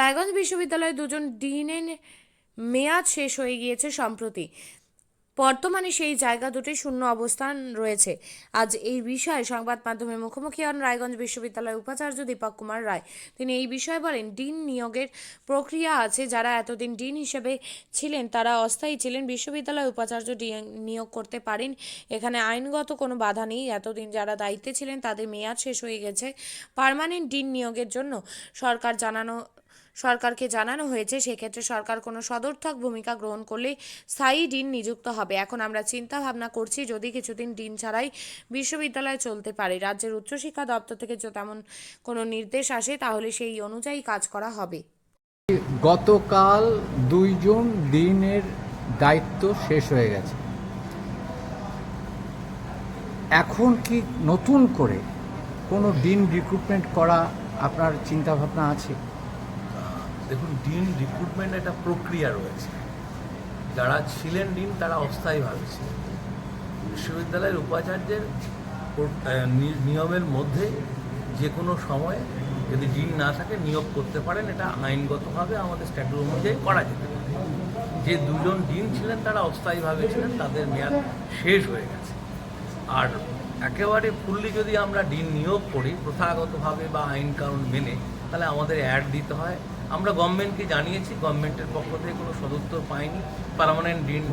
রায়গঞ্জ বিশ্ববিদ্যালয়ে দুজন ডিনের মেয়াদ শেষ হয়ে গিয়েছে সম্প্রতি। বর্তমানে সেই জায়গা দুটি শূন্য অবস্থান রয়েছে। আজ এই বিষয়ে সংবাদ মাধ্যমের মুখোমুখি হন রায়গঞ্জ বিশ্ববিদ্যালয়ের উপাচার্য দীপক কুমার রায়। তিনি এই বিষয়ে বলেন, ডিন নিয়োগের প্রক্রিয়া আছে, যারা এতদিন ডিন হিসেবে ছিলেন, তারা অস্থায়ী ছিলেন। বিশ্ববিদ্যালয় উপাচার্য নিয়োগ করতে পারেন, এখানে আইনগত কোনো বাধা নেই। এতদিন যারা দায়িত্বে ছিলেন, তাদের মেয়াদ শেষ হয়ে গেছে। পার্মানেন্ট ডিন নিয়োগের জন্য সরকার জানানো সরকারকে জানানো হয়েছে, সেক্ষেত্রে সরকার কোনো সদর্থক ভূমিকা গ্রহণ করলে স্থায়ী ডিন নিযুক্ত হবে। এখন আমরা চিন্তা ভাবনা করছি, যদি কিছুদিন ডিন ছাড়াই বিশ্ববিদ্যালয় চলতে পারে, রাজ্যের উচ্চশিক্ষা দপ্তর থেকে তেমন কোনো নির্দেশ আসে, তাহলে সেই অনুযায়ী কাজ করা হবে। গতকাল দুইজন দিনের দায়িত্ব শেষ হয়ে গেছে। এখন কি নতুন করে কোনো দিন রিক্রুটমেন্ট করা আপনার চিন্তাভাবনা আছে? দেখুন, ডিন রিক্রুটমেন্ট একটা প্রক্রিয়া রয়েছে। যারা ছিলেন ডিন, তারা অস্থায়ীভাবে ছিলেন। বিশ্ববিদ্যালয়ের উপাচার্যের নিয়মের মধ্যে যে কোনো সময়ে যদি ডিন না থাকে, নিয়োগ করতে পারেন। এটা আইনগতভাবে আমাদের স্ট্যাটুট অনুযায়ী করা যেতে পারে। যে দুজন ডিন ছিলেন, তারা অস্থায়ীভাবে ছিলেন, তাদের মেয়াদ শেষ হয়ে গেছে। আর একেবারে ফুললি যদি আমরা ডিন নিয়োগ করি, প্রথাগতভাবে বা আইন কানুন মেনে, তাহলে আমাদের অ্যাড দিতে হয়। আমরা গভর্নমেন্টকে জানিয়েছি, গভর্নমেন্টের পক্ষ থেকে কোনো সদুত্তর পাইনি। পার্মানেন্ট ঋণ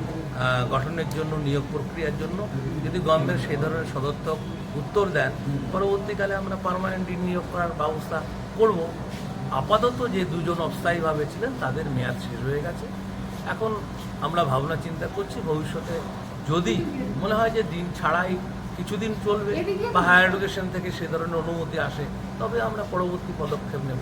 গঠনের জন্য, নিয়োগ প্রক্রিয়ার জন্য। যদি গভর্নমেন্ট সেই ধরনের সদর্থক উত্তর দেন, পরবর্তীকালে আমরা পারমানেন্ট ঋণ নিয়োগ করার ব্যবস্থা করব। আপাতত যে দুজন অস্থায়ীভাবে ছিলেন, তাদের মেয়াদ শেষ হয়ে গেছে। এখন আমরা ভাবনা চিন্তা করছি, ভবিষ্যতে যদি মনে হয় যে দিন ছাড়াই কিছুদিন চলবে বা হায়ার এডুকেশন থেকে সে ধরনের অনুমতি আসে, তবে আমরা পরবর্তী পদক্ষেপ নেব।